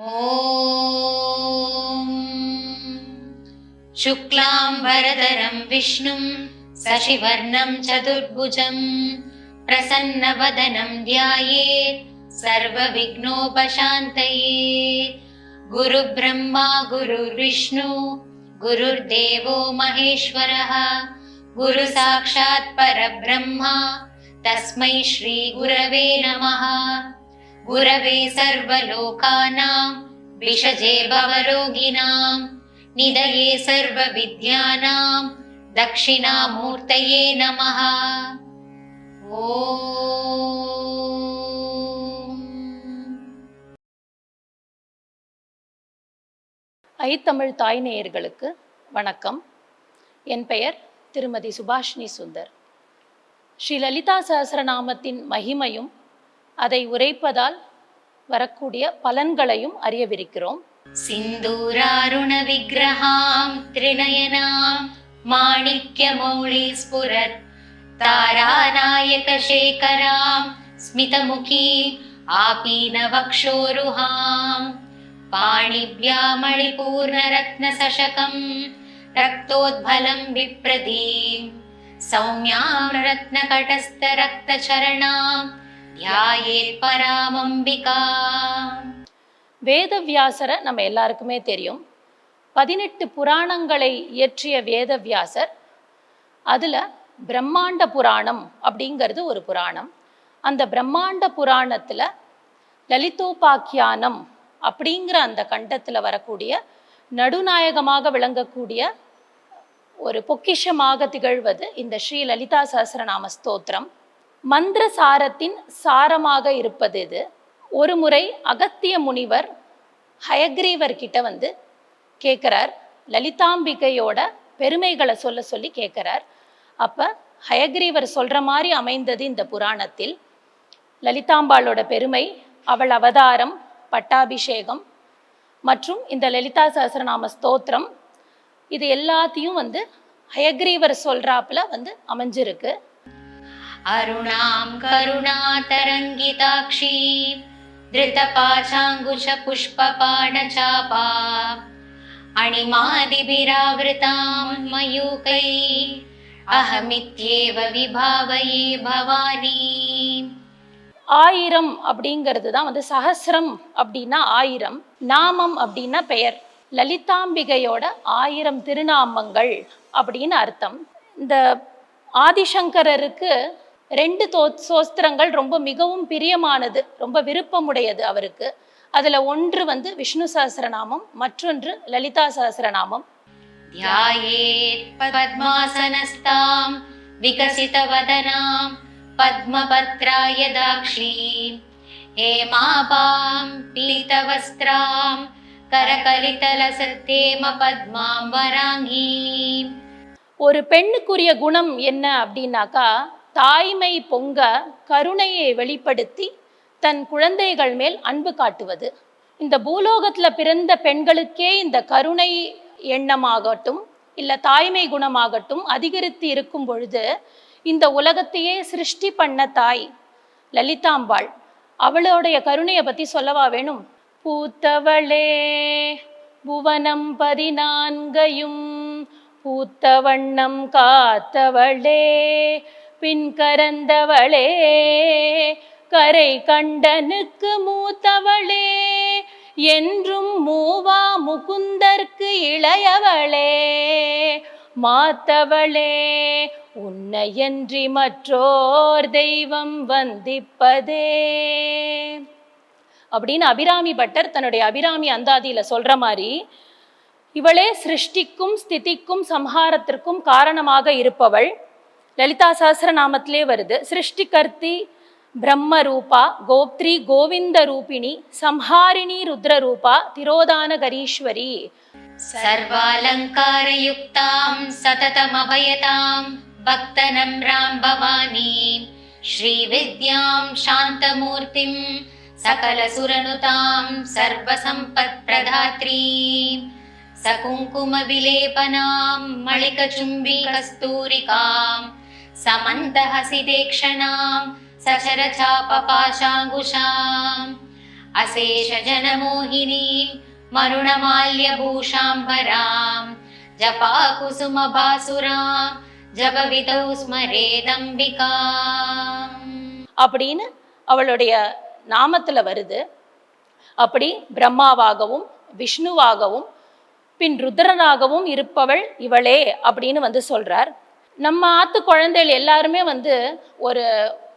ॐ शुक्लाम्बरधरं विष्णुं शशिवर्णं चतुर्भुजं प्रसन्नवदनं ध्यायेत् सर्वविघ्नोपशान्तये। गुरुब्रह्मा गुरुर्विष्णु गुरुर्देवो महेश्वरः गुरुसाक्षात् परब्रह्मा तस्मै श्रीगुरवे नमः गुरवे सर्वलोकानां विषजे भवरोगिणां निधये सर्वविद्यानां दक्षिणामूर्तये नमः ॐ ஐத்தமிழ் தாய் நேயர்களுக்கு வணக்கம் என் பெயர் திருமதி சுபாஷினி சுந்தர் ஸ்ரீ லலிதா சஹஸ்ரநாமத்தின் மகிமையும் அதை உரைப்பதால் வரக்கூடிய பலன்களையும் அறியவிருக்கிறோம் सिन्दूरारुणविग्रहां त्रिनयनां माणिक्यमौलिस्फुरत् तारानायकशेखरां स्मितमुखीम् आपीनवक्षोरुहां पाणिभ्यामणिपूर्णरत्नसशकं रक्तोद्भलं विप्रदीं सौम्यां रत्नकटस्थरक्तचरणां தியாயேத் வேதவியாசரை நம்ம எல்லாருக்குமே தெரியும். பதினெட்டு புராணங்களை இயற்றிய வேதவியாசர். அதில் பிரம்மாண்ட புராணம் அப்படிங்கிறது ஒரு புராணம். அந்த பிரம்மாண்ட புராணத்தில் லலிதோபாக்கியானம் அப்படிங்கிற அந்த கண்டத்தில் வரக்கூடிய நடுநாயகமாக விளங்கக்கூடிய ஒரு பொக்கிஷமாக திகழ்வது இந்த ஸ்ரீ லலிதா சஹசிரநாம ஸ்தோத்திரம். மந்திர சாரத்தின் சாரமாக இருப்பது இது. ஒரு முறை அகத்திய முனிவர் ஹயக்ரீவர் கிட்ட வந்து கேட்குறார் லலிதாம்பிகையோட பெருமைகளை சொல்ல சொல்லி கேட்குறார் அப்போ ஹயக்ரீவர் சொல்கிற மாதிரி அமைந்தது இந்த புராணத்தில். லலிதாம்பாளோட பெருமை அவள் அவதாரம் பட்டாபிஷேகம் மற்றும் இந்த லலிதா சஹஸ்ரநாம ஸ்தோத்திரம். இது எல்லாத்தையும் வந்து ஹயக்ரீவர் சொல்கிறாப்புல வந்து அமைஞ்சிருக்கு. अरुणां करुणातरङ्गिताक्षी धृतपाशाङ्कुशपुष्पपाणचापा अणिमादिभिरावृतां मयूकै अहमित्येव विभावये भवानी ஆயிரம் அப்படிங்கிறது தான் வந்து சஹஸ்ரம் அப்படின்னா ஆயிரம் நாமம் அப்படின்னா பெயர் லலிதாம்பிகையோட ஆயிரம் திருநாமங்கள் அப்படின்னு அர்த்தம் இந்த ஆதிசங்கரருக்கு ரெண்டு தோ சோஸ்திரங்கள் ரொம்ப மிகவும் பிரியமானது ரொம்ப விருப்பமுடையது அவருக்கு. அதில் ஒன்று வந்து விஷ்ணு சஹசிரநாமம் மற்றொன்று லலிதா சஹசிரநாமம். தியாயேத் பத்மாசனஸ்தாம் விகசித வதனாம் பத்மபத்ராய தாக்ஷீம் ஹேமாபாம் பீதவஸ்திராம் கரகலிதலசத்தேம பத்மாம் வராங்கீம் ஒரு பெண்ணுக்குரிய குணம் என்ன அப்படின்னாக்கா தாய்மை பொங்க கருணையை வெளிப்படுத்தி தன் குழந்தைகள் மேல் அன்பு காட்டுவது. இந்த பூலோகத்தில் பிறந்த பெண்களுக்கே இந்த கருணை எண்ணமாகட்டும் இல்லை தாய்மை குணமாகட்டும் அதிகரித்து இருக்கும் பொழுது இந்த உலகத்தையே சிருஷ்டி பண்ண தாய் லலிதாம்பாள். அவளுடைய கருணையை பற்றி சொல்லவா வேணும்? பூத்தவளே புவனம் பதினான்கையும் பூத்த வண்ணம் காத்தவளே பின் கரந்தவளே கரை கண்டனுக்கு மூத்தவளே என்றும் மூவா முகுந்தற்கு இளையவளே. மாத்தவளே உன்னையன்றி மற்றோர் தெய்வம் வந்திப்பதே. அப்படின்னு அபிராமி பட்டர் தன்னுடைய அபிராமி அந்தாதியில சொல்ற மாதிரி இவளே சிருஷ்டிக்கும் ஸ்திதிக்கும் சம்ஹாரத்திற்கும் காரணமாக இருப்பவள். லலிதா சஹஸ்ரநாமத்திலே வருது சிருஷ்டிகர்த்தி பிரம்ம ரூபா கோப்த்ரி கோவிந்த ரூபிணி சம்ஹாரிணி ருத்ர ரூபா திரோதான கரீஸ்வரி सर्वालङ्कारयुक्तां सततमभयतां भक्तनम्रां भवानीं श्रीविद्यां शान्तमूर्तिं सकलसुरनुतां सर्वसम्पत्प्रदात्रीं सकुङ्कुमविलेपनां मणिकचुम्बिकस्तूरिकां समन्तहसिदेक्षणां सचरचापपाशाङ्कुशाम् अशेषजनमोहिनीं मरुणमाल्यभूषाम्बरां जपाकुसुमभासुरां जपवितौ स्मरेदम्बिकाम् அப்படின்னு அவளுடைய நாமத்துல வருது அப்படி பிரம்மாவாகவும் விஷ்ணுவாகவும் பின் ருத்ரனாகவும் இருப்பவள் இவளே அப்படின்னு வந்து சொல்றார் நம்ம ஆத்து குழந்தைகள் எல்லாருமே வந்து ஒரு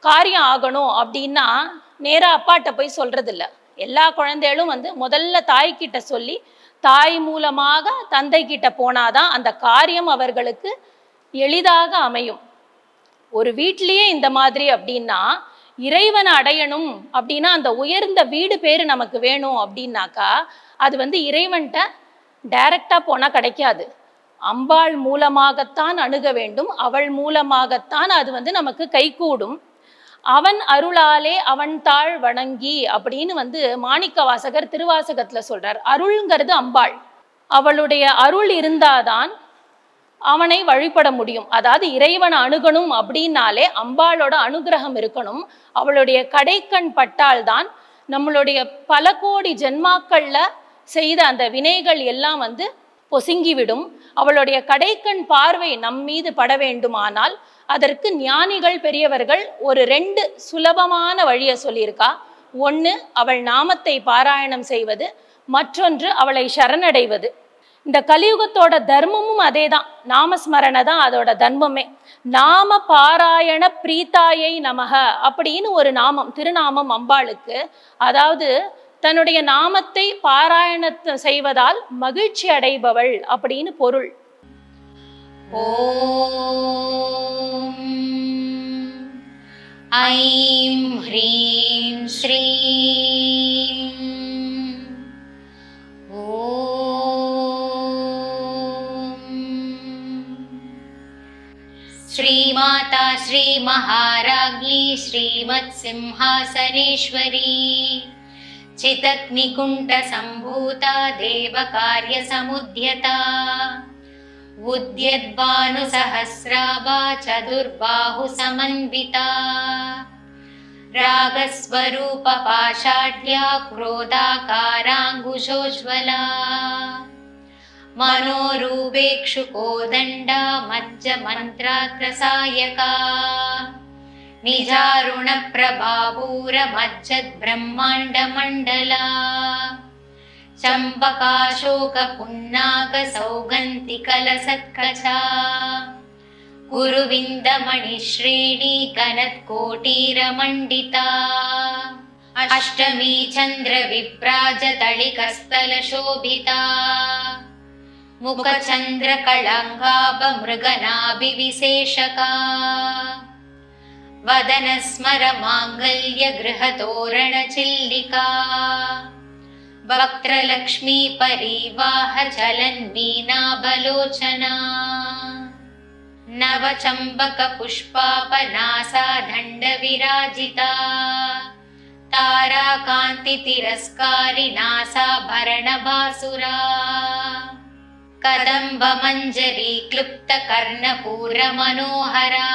காரியம் ஆகணும் அப்படின்னா நேராக அப்பாட்ட போய் சொல்கிறதில்ல எல்லா குழந்தைகளும் வந்து முதல்ல தாய்கிட்ட சொல்லி தாய் மூலமாக தந்தை கிட்ட போனாதான் அந்த காரியம் அவர்களுக்கு எளிதாக அமையும். ஒரு வீட்லேயே இந்த மாதிரி அப்படின்னா இறைவனை அடையணும் அப்படின்னா அந்த உயர்ந்த வீடு பேர் நமக்கு வேணும் அப்படின்னாக்கா அது வந்து இறைவன்கிட்ட டைரக்டாக போனால் கிடைக்காது. அம்பாள் மூலமாகத்தான் அணுக வேண்டும் அவள் மூலமாகத்தான் அது வந்து நமக்கு கைகூடும். அவன் அருளாலே அவன் தாழ் வணங்கி அப்படின்னு வந்து மாணிக்க வாசகர் திருவாசகத்துல சொல்றார். அருள்ங்கிறது அம்பாள். அவளுடைய அருள் இருந்தாதான் அவனை வழிபட முடியும். அதாவது இறைவனை அணுகணும் அப்படின்னாலே அம்பாளோட அனுகிரகம் இருக்கணும். அவளுடைய கடைக்கண் பட்டால்தான் நம்மளுடைய பல கோடி ஜென்மாக்கள்ல செய்த அந்த வினைகள் எல்லாம் வந்து பொசுங்கிவிடும். அவளுடைய கடைக்கண் பார்வை நம் மீது பட வேண்டுமானால் அதற்கு ஞானிகள் பெரியவர்கள் ஒரு ரெண்டு சுலபமான வழியை சொல்லியிருக்கா. ஒன்று அவள் நாமத்தை பாராயணம் செய்வது. மற்றொன்று அவளை சரணடைவது. இந்த கலியுகத்தோட தர்மமும் அதே தான் நாமஸ்மரணை தான் அதோட தர்மமே. நாம பாராயண பிரீத்தாயை நமக அப்படின்னு ஒரு நாமம் திருநாமம் அம்பாளுக்கு. அதாவது தன்னுடைய நாமத்தை பாராயணத்தை செய்வதால் மகிழ்ச்சி அடைபவள் அப்படின்னு பொருள் ॐ ऐं ह्रीं श्रीं ॐ श्रीमाता श्रीमहाराज्ञी श्रीमत्सिंहासनेश्वरी चितग्निकुण्ठसम्भूता देवकार्यसमुद्यता। उद्यद्भानुसहस्राभा चतुर्बाहुसमन्विता रागस्वरूपपाषाढ्या क्रोधाकाराङ्कुशोज्ज्वला मनोरूपेक्षुकोदण्डा मज्जमन्त्रात्रसायका निजारुणप्रभापूरमज्जद्ब्रह्माण्डमण्डला। प्रभापूरमच्छद्ब्रह्माण्ड मण्डला अष्टमी सौगन्ति मुखचन्द्रकलङ्गाभमृगनाभिविशेषका वदनस्मरमाङ्गल्यगृहतोरणचिल्लिका। वक्त्रलक्ष्मी परिवाह चलन्मीनाबलोचना नवचम्बकपुष्पापनासा दण्डविराजिता ताराकान्तितिरस्कारिनासाभरणभासुरा कदम्बमञ्जरी क्लुप्तकर्णपूरमनोहरा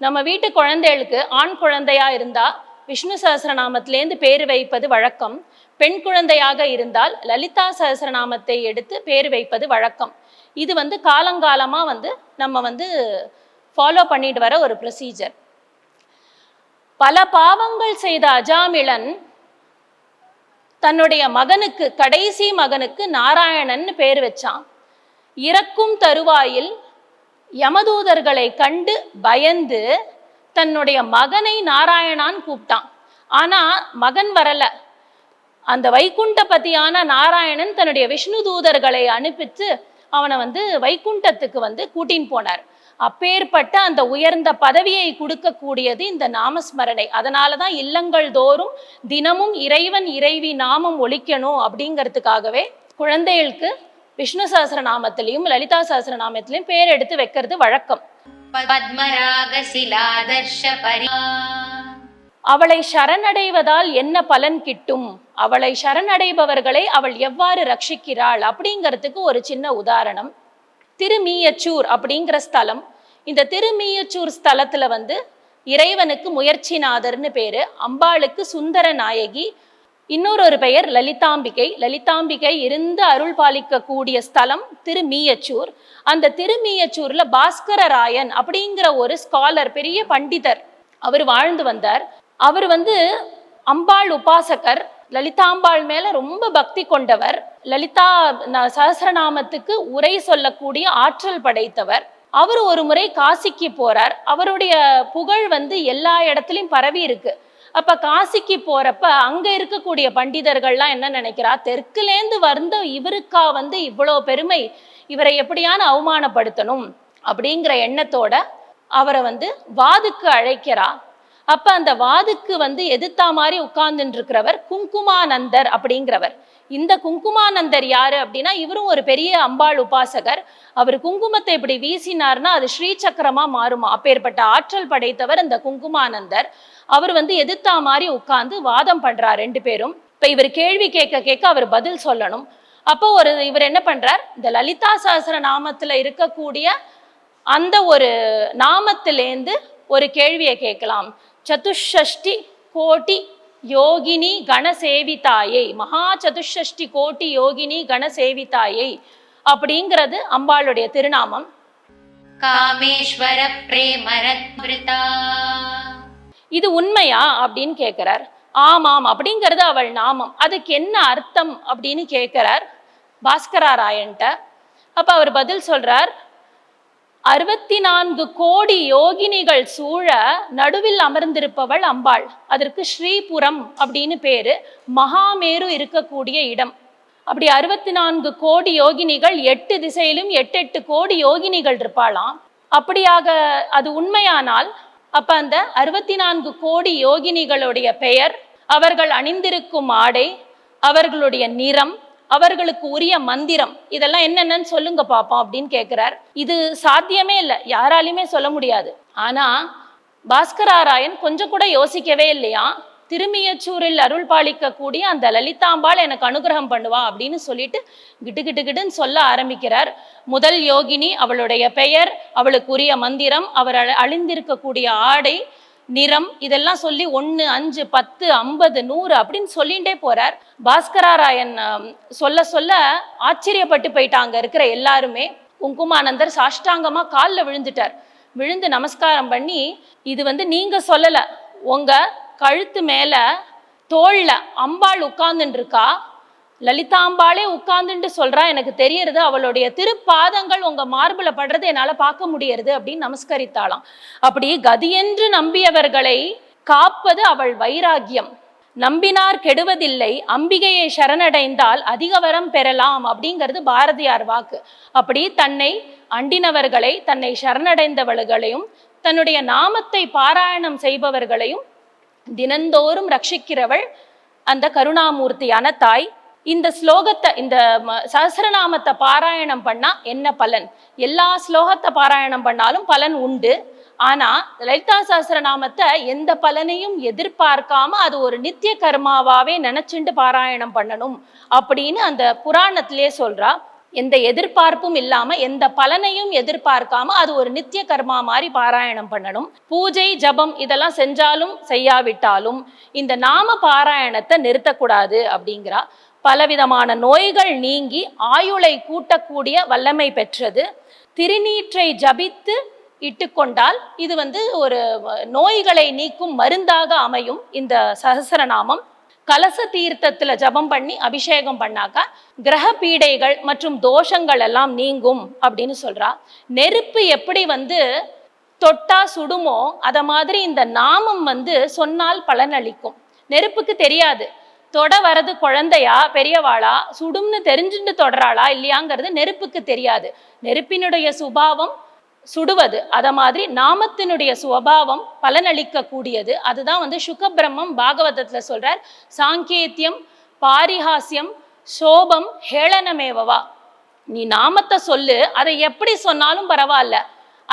நம்ம வீட்டு குழந்தைகளுக்கு ஆண் குழந்தையா இருந்தா விஷ்ணு சஹஸ்ரநாமத்திலேருந்து பேர் வைப்பது வழக்கம். பெண் குழந்தையாக இருந்தால் லலிதா சஹஸ்ரநாமத்தை எடுத்து பேர் வைப்பது வழக்கம். இது வந்து காலங்காலமா வந்து நம்ம வந்து ஃபாலோ பண்ணிட்டு வர ஒரு ப்ரொசீஜர் பல பாவங்கள் செய்த அஜாமிளன் தன்னுடைய மகனுக்கு கடைசி மகனுக்கு நாராயணன் பேர் வச்சான். இறக்கும் தருவாயில் யமதூதர்களை கண்டு பயந்து தன்னுடைய மகனை நாராயணான் கூப்பிட்டான். ஆனா மகன் வரல. அந்த வைகுண்டபதியான நாராயணன் தன்னுடைய விஷ்ணு தூதர்களை அனுப்பிச்சு அவனை வந்து வைகுண்டத்துக்கு வந்து கூட்டின்னு போனார். அப்பேற்பட்ட அந்த உயர்ந்த பதவியை கொடுக்கக்கூடியது இந்த நாமஸ்மரணை. அதனால தான் இல்லங்கள் தோறும் தினமும் இறைவன் இறைவி நாமம் ஒழிக்கணும் அப்படிங்கிறதுக்காகவே குழந்தைகளுக்கு விஷ்ணு சஹசிர நாமத்திலையும் லலிதா சஹசிர நாமத்திலையும் பேர் எடுத்து வைக்கிறது வழக்கம். அவளை சரணடைவதால் என்ன பலன் கிட்டும்? அவளை சரணடைபவர்களை அவள் எவ்வாறு ரட்சிக்கிறாள்? அப்படிங்கிறதுக்கு ஒரு சின்ன உதாரணம். திருமீயச்சூர் அப்படிங்கிற ஸ்தலம். இந்த திருமீயச்சூர் ஸ்தலத்துல வந்து இறைவனுக்கு முயற்சிநாதர்னு பேரு. அம்பாளுக்கு சுந்தர நாயகி. இன்னொரு ஒரு பெயர் லலிதாம்பிகை. லலிதாம்பிகை இருந்து அருள் பாலிக்க கூடிய ஸ்தலம் திருமீயச்சூர். அந்த திருமீயச்சூர்ல பாஸ்கர ராயன் அப்படிங்கிற ஒரு ஸ்காலர் பெரிய பண்டிதர் அவர் வாழ்ந்து வந்தார். அவர் வந்து அம்பாள் உபாசகர் லலிதாம்பாள் மேல ரொம்ப பக்தி கொண்டவர். லலிதா ந- சஹஸ்ரநாமத்துக்கு உரை சொல்லக்கூடிய ஆற்றல் படைத்தவர். அவர் ஒரு முறை காசிக்கு போறார். அவருடைய புகழ் வந்து எல்லா இடத்துலயும் பரவி இருக்கு. அப்ப காசிக்கு போறப்ப அங்க இருக்கக்கூடிய பண்டிதர்கள்லாம் என்ன நினைக்கிறா? தெற்குலேந்து வந்த இவருக்கா வந்து இவ்வளோ பெருமை? இவரை எப்படியான அவமானப்படுத்தணும்? அப்படிங்கிற எண்ணத்தோட அவரை வந்து வாதுக்கு அழைக்கிறா. அப்ப அந்த வாதுக்கு வந்து எதிர்த்தா மாதிரி உட்கார்ந்துட்டு இருக்கிறவர் குங்குமானந்தர் அப்படிங்கிறவர். இந்த குங்குமானந்தர் யாரு அப்படின்னா இவரும் ஒரு பெரிய அம்பாள் உபாசகர். அவர் குங்குமத்தை இப்படி வீசினார்னா அது ஸ்ரீசக்கரமா மாறுமா. அப்பேற்பட்ட ஆற்றல் படைத்தவர் இந்த குங்குமானந்தர். அவர் வந்து எதிர்த்தா மாதிரி உட்கார்ந்து வாதம் பண்றார் ரெண்டு பேரும். இப்ப இவர் கேள்வி கேட்க கேட்க அவர் பதில் சொல்லணும். அப்போ ஒரு இவர் என்ன பண்றார்? இந்த லலிதா சஹஸ்ர நாமத்துல இருக்கக்கூடிய அந்த ஒரு நாமத்திலேந்து ஒரு கேள்வியை கேட்கலாம். சதுஷ்டி கோட்டி யோகினி கணசேவிதாயை. மகா சதுஷ்டி கோட்டி யோகினி கணசேவிதாயை அப்படிங்கிறது அம்பாளுடைய திருநாமம். காமேஸ்வர பிரேமரத்மிருதா இது உண்மையா அப்படின்னு கேட்கிறார் ஆமாம் அப்படிங்கிறது அவள் நாமம். அதுக்கு என்ன அர்த்தம் அப்படின்னு கேட்கிறார் பாஸ்கராராயன்ட்ட அப்ப அவர் பதில் சொல்றார் அறுபத்தி நான்கு கோடி யோகினிகள் சூழ நடுவில் அமர்ந்திருப்பவள் அம்பாள். அதற்கு ஸ்ரீபுரம் அப்படின்னு பேரு. மகாமேரு இருக்கக்கூடிய இடம். அப்படி அறுபத்தி நான்கு கோடி யோகினிகள் எட்டு திசையிலும் எட்டு எட்டு கோடி யோகினிகள் இருப்பாளாம். அப்படியாக அது உண்மையானால் அப்ப அந்த அறுபத்தி நான்கு கோடி யோகினிகளுடைய பெயர் அவர்கள் அணிந்திருக்கும் ஆடை அவர்களுடைய நிறம் அவர்களுக்கு உரிய மந்திரம். இதெல்லாம் என்னென்னு சொல்லுங்க பாப்போம் அப்படின்னு கேட்கிறார் இது சாத்தியமே இல்லை. யாராலையுமே சொல்ல முடியாது. ஆனா பாஸ்கராராயன் கொஞ்சம் கூட யோசிக்கவே இல்லையா? திருமியச்சூரில் அருள் பாலிக்கக்கூடிய அந்த லலிதாம்பாள் எனக்கு அனுகிரகம் பண்ணுவா அப்படின்னு சொல்லிட்டு கிட்டு கிட்டு கிட்டுன்னு சொல்ல ஆரம்பிக்கிறார். முதல் யோகினி அவளுடைய பெயர் அவளுக்கு உரிய மந்திரம் அவர் அழிந்திருக்கக்கூடிய ஆடை நிறம் இதெல்லாம் சொல்லி ஒன்று அஞ்சு பத்து ஐம்பது நூறு அப்படின்னு சொல்லிகிட்டே போகிறார் பாஸ்கராராயன் சொல்ல சொல்ல ஆச்சரியப்பட்டு போயிட்டாங்க இருக்கிற எல்லாருமே. குங்குமானந்தர் சாஷ்டாங்கமாக காலில் விழுந்துட்டார். விழுந்து நமஸ்காரம் பண்ணி இது வந்து நீங்கள் சொல்லலை உங்கள் கழுத்து மேலே தோளில் அம்பாள் உட்கார்ந்துட்டு இருக்கா லலிதாம்பாளே உட்கார்ந்துட்டு சொல்றா எனக்கு தெரியறது அவளுடைய திருப்பாதங்கள் உங்க மார்புல படுறது என்னால பார்க்க முடியறது அப்படின்னு நமஸ்கரித்தாளாம். அப்படி கதியென்று நம்பியவர்களை காப்பது அவள் வைராகியம் நம்பினார் கெடுவதில்லை அம்பிகையை சரணடைந்தால் அதிக வரம் பெறலாம் அப்படிங்கிறது பாரதியார் வாக்கு. அப்படி தன்னை அண்டினவர்களை தன்னை சரணடைந்தவர்களையும் தன்னுடைய நாமத்தை பாராயணம் செய்பவர்களையும் தினந்தோறும் ரட்சிக்கிறவள் அந்த கருணாமூர்த்தியான தாய். இந்த ஸ்லோகத்தை இந்த சஹசிரநாமத்தை பாராயணம் பண்ணா என்ன பலன்? எல்லா ஸ்லோகத்தை பாராயணம் பண்ணாலும் பலன் உண்டு. ஆனா லலிதா சஹசிரநாமத்தை எந்த பலனையும் எதிர்பார்க்காம அது ஒரு நித்திய கர்மாவாவே நினைச்சுண்டு பாராயணம் பண்ணணும் அப்படின்னு அந்த புராணத்திலே சொல்றா. எந்த எதிர்பார்ப்பும் இல்லாம எந்த பலனையும் எதிர்பார்க்காம அது ஒரு நித்திய கர்மா மாதிரி பாராயணம் பண்ணணும். பூஜை ஜபம் இதெல்லாம் செஞ்சாலும் செய்யாவிட்டாலும் இந்த நாம பாராயணத்தை நிறுத்தக்கூடாது அப்படிங்கிறா. பலவிதமான நோய்கள் நீங்கி ஆயுளை கூட்டக்கூடிய வல்லமை பெற்றது. திருநீற்றை ஜபித்து இட்டுக்கொண்டால் இது வந்து ஒரு நோய்களை நீக்கும் மருந்தாக அமையும் இந்த சகசரநாமம் கலச தீர்த்தத்தில் ஜபம் பண்ணி அபிஷேகம் பண்ணாக்கா கிரக பீடைகள் மற்றும் தோஷங்கள் எல்லாம் நீங்கும் அப்படின்னு சொல்றா. நெருப்பு எப்படி வந்து தொட்டா சுடுமோ அத மாதிரி இந்த நாமம் வந்து சொன்னால் பலனளிக்கும். நெருப்புக்கு தெரியாது. தொட வரது குழந்தையா பெரியவாளா சுடும்னு தெரிஞ்சுட்டு தொடராளா இல்லையாங்கிறது நெருப்புக்கு தெரியாது. நெருப்பினுடைய சுபாவம் சுடுவது அத மாதிரி நாமத்தினுடைய சுபாவம் பலனளிக்க கூடியது அதுதான் வந்து சுகபிரம்மம் பாகவதத்துல சொல்றார். சாங்கேத்தியம் பாரிஹாசியம் சோபம் ஹேளனமேவவா. நீ நாமத்தை சொல்லு அதை எப்படி சொன்னாலும் பரவாயில்ல.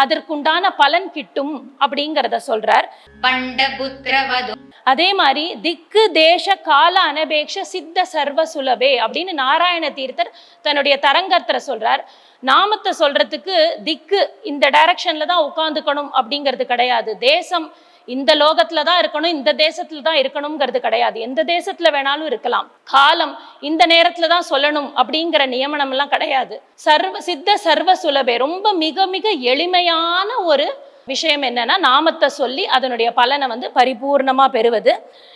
அதற்குண்டான பலன் கிட்டும் அப்படிங்கிறத சொல்றார். அதே மாதிரி திக்கு தேச கால அனபேக்ஷ சித்த சர்வ சுலபே அப்படின்னு நாராயண தீர்த்தர் தன்னுடைய தரங்கத்துல சொல்றார். நாமத்தை சொல்றதுக்கு திக்கு இந்த டைரக்ஷன்ல தான் உட்காந்துக்கணும் அப்படிங்கிறது கிடையாது. தேசம் இந்த லோகத்துல தான் இருக்கணும் இந்த தேசத்துல தான் இருக்கணுங்கிறது கிடையாது. எந்த தேசத்துல வேணாலும் இருக்கலாம். காலம் இந்த நேரத்துல தான் சொல்லணும் அப்படிங்கிற நியமனம் எல்லாம் கிடையாது. சர்வ சித்த சர்வ சுலபே. ரொம்ப மிக மிக எளிமையான ஒரு விஷயம் என்னன்னா நாமத்தை சொல்லி அதனுடைய பலனை வந்து பரிபூர்ணமா பெறுவது.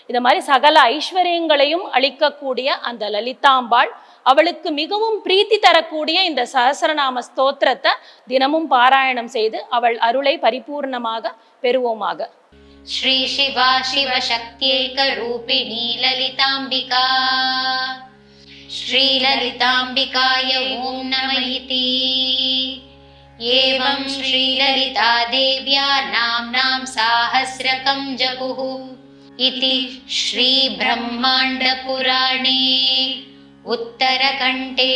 இந்த மாதிரி சகல ஐஸ்வர்யங்களையும் அளிக்கக்கூடிய அந்த லலிதாம்பாள் அவளுக்கு மிகவும் பிரீத்தி தரக்கூடிய இந்த சஹசரநாம ஸ்தோத்திரத்தை தினமும் பாராயணம் செய்து அவள் அருளை பரிபூர்ணமாக பெறுவோமாக. श्रीशिवा शिवशक्त्यैकरूपिणी ललिताम्बिका श्रीललिताम्बिकाय ॐ नम इति। एवं श्रीललिता देव्या नाम्नां साहस्रकं जपुः इति श्रीब्रह्माण्डपुराणे उत्तरकण्ठे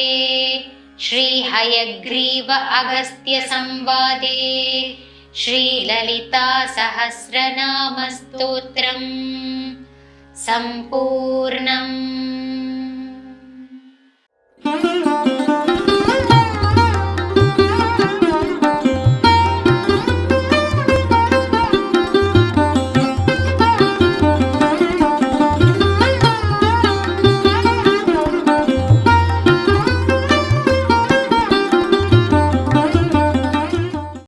श्रीहयग्रीव अगस्त्यसंवादे श्रीललितासहस्रनामस्तोत्रम् सम्पूर्णम्